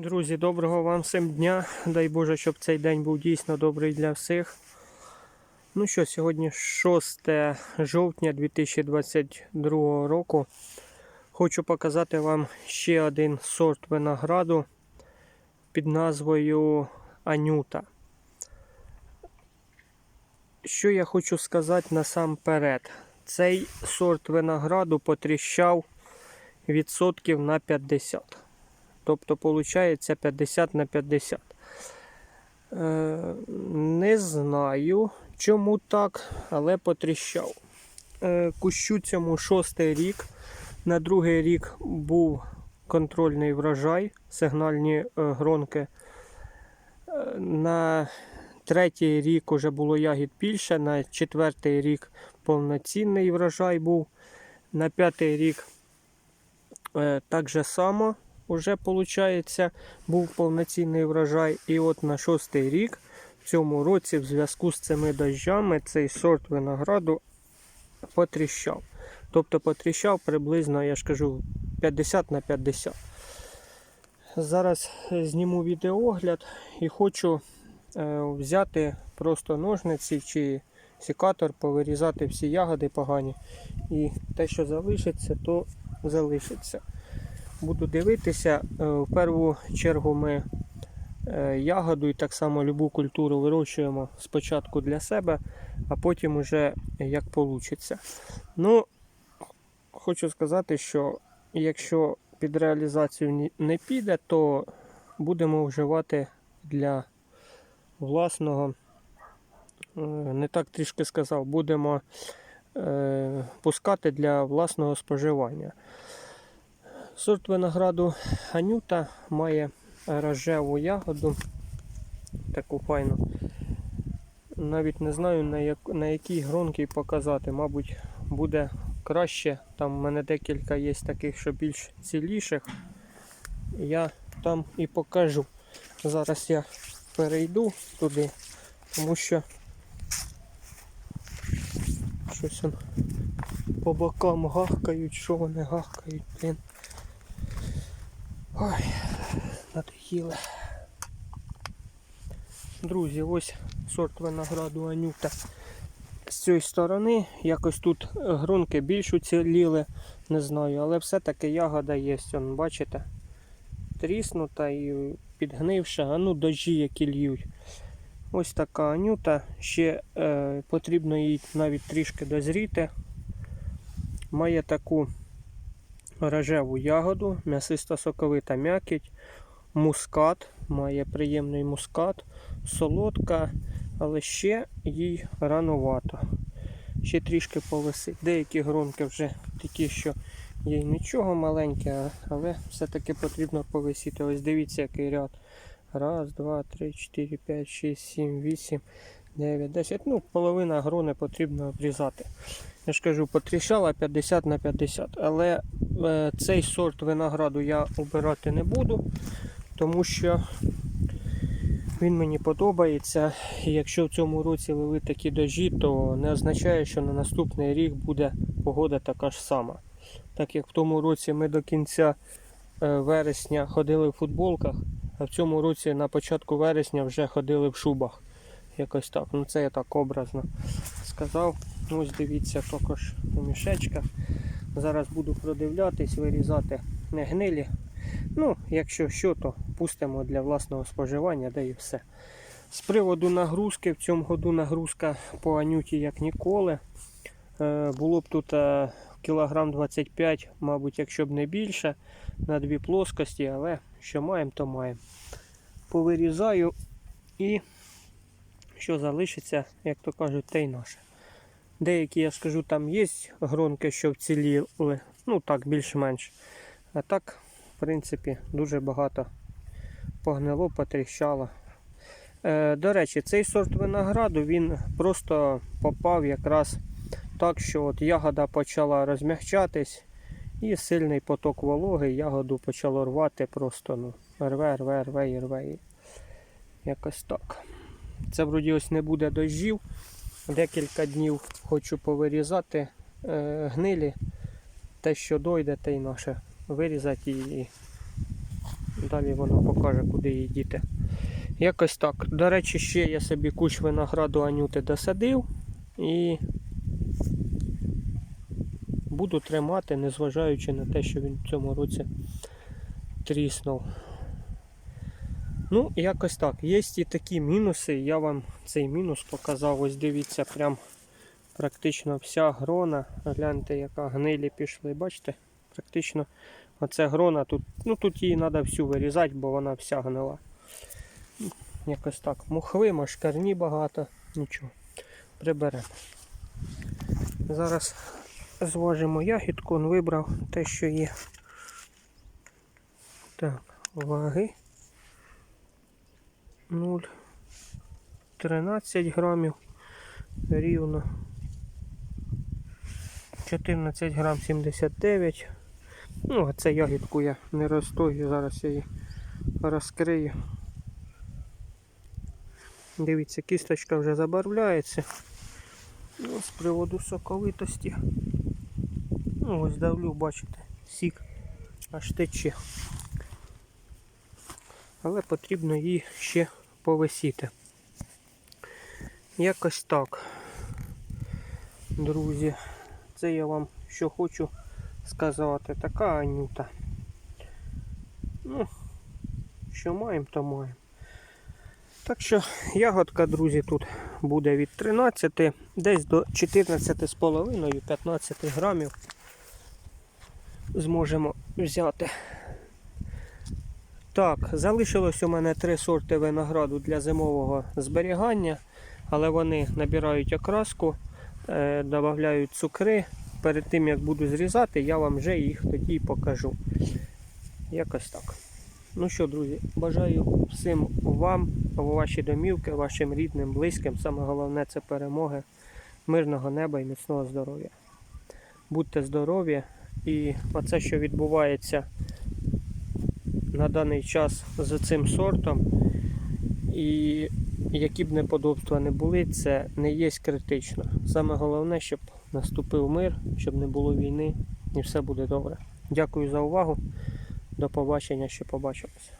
Друзі, доброго вам всім дня. Дай Боже, щоб цей день був дійсно добрий для всіх. Ну що, сьогодні 6 жовтня 2022 року. Хочу показати вам ще один сорт винограду під назвою Анюта. Що я хочу сказати насамперед? Цей сорт винограду потріщав відсотків на 50. Тобто, виходить 50 на 50. Е, не знаю, чому так, але потріщав. Е, кущу цьому шостий рік. На другий рік був контрольний врожай, сигнальні е, гронки. На третій рік вже було ягід більше, на четвертий рік повноцінний врожай був. На п'ятий рік так же само вже виходить, був повноцінний врожай. І от на шостий рік в цьому році, в зв'язку з цими дощами, цей сорт винограду потріщав. Тобто потріщав приблизно, я ж кажу, 50 на 50. Зараз зніму відеогляд і хочу е, взяти просто ножниці чи секатор, повирізати всі ягоди погані. І те, що залишиться, то залишиться. Буду дивитися. Е, В першу чергу ми е, ягоду і так само любу культуру вирощуємо спочатку для себе, а потім уже як вийде. Ну, хочу сказати, що якщо під реалізацію не піде, то будемо вживати для власного, е, не так трішки сказав, будемо пускати для власного споживання. Сорт винограду Анюта має рожеву ягоду, таку файну. Навіть не знаю на, як, на якій гронки показати. Мабуть, буде краще. Там в мене декілька є таких, що більш ціліших. Я там і покажу. Зараз я перейду туди, тому що щось он по бокам гахкають, що вони гахкають, блін. Ой, надоїли. Друзі, ось сорт винограду Анюта. З цієї сторони якось тут грунки більш уціліли, не знаю, але все-таки ягода є, он, бачите? Тріснута і підгнивша, а ну дожі які льють. Ось така анюта. Ще е, потрібно їй навіть трішки дозріти. Має таку рожеву ягоду, м'ясиста соковита м'якіть, мускат, має приємний мускат, солодка, але ще їй ранувато. Ще трішки повисить. Деякі гронки вже такі, що їй нічого маленьке, але все-таки потрібно повисіти. Ось дивіться, який ряд. Раз, два, три, чотири, п'ять, шість, сім, вісім, дев'ять, десять. Ну, половина грони потрібно обрізати. Я ж кажу, потріщала 50 на 50. Але е, цей сорт винограду я обирати не буду, тому що він мені подобається. І якщо в цьому році лили такі дожі, то не означає, що на наступний рік буде погода така ж сама. Так як в тому році ми до кінця е, вересня ходили в футболках, а в цьому році на початку вересня вже ходили в шубах. Якось так. Ну це я так образно сказав. Ось дивіться також у мішечках. Зараз буду продивлятись, вирізати не гнилі. Ну, якщо що, то пустимо для власного споживання, де і все. З приводу нагрузки, в цьому году нагрузка по анюті як ніколи. Е, Було б тут е, кілограм 25, мабуть, якщо б не більше, на дві плоскості, але що маємо, то маємо. Повирізаю і що залишиться, як то кажуть, те й наше. Деякі, я скажу, там є гронки, що вціліли, ну так, більш-менш. А так, в принципі, дуже багато погнило, потріщало. Е, до речі, цей сорт винограду він просто попав якраз так, що от ягода почала розмягчатись і сильний поток вологи, ягоду почало рвати просто ну, рве, рве, рве і рве. Якось так. Це вроді ось не буде дощів. Декілька днів хочу повирізати е, гнилі. Те, що дойде, те й наше вирізати і, Далі воно покаже, куди її діти. Якось так. До речі, ще я собі кущ винограду Анюти досадив і буду тримати, незважаючи на те, що він в цьому році тріснув. Ну, якось так. Є і такі мінуси. Я вам цей мінус показав. Ось дивіться, прям практично вся грона. Гляньте, яка гнилі пішли. Бачите? Практично оце грона тут. Ну тут її треба всю вирізати, бо вона вся гнила. Якось так. Мухви, машкарні багато. Нічого. Приберемо. Зараз зважимо ягідку, он вибрав те, що є. Так, ваги. 0,13 грамів рівно. 14 грам 79. Ну, а це ягідку я не розтою, зараз я її розкрию. Дивіться, кісточка вже забарвляється. Ну, з приводу соковитості. Ну, ось давлю, бачите, сік аж тече. Але потрібно її ще повисіти. Якось так. Друзі, це я вам що хочу сказати. Така анюта. Ну, що маємо, то маємо. Так що ягодка, друзі, тут буде від 13 десь до 14,5-15 грамів зможемо взяти. Так, залишилось у мене три сорти винограду для зимового зберігання, але вони набирають окраску, е, додають цукри. Перед тим як буду зрізати, я вам вже їх тоді покажу. Якось так. Ну що, друзі, бажаю всім вам, ваші домівки, вашим рідним, близьким. Саме головне це перемоги, мирного неба і міцного здоров'я. Будьте здорові! І оце, що відбувається на даний час за цим сортом, і які б неподобства не були, це не є критично. Саме головне, щоб наступив мир, щоб не було війни, і все буде добре. Дякую за увагу. До побачення, ще побачимося.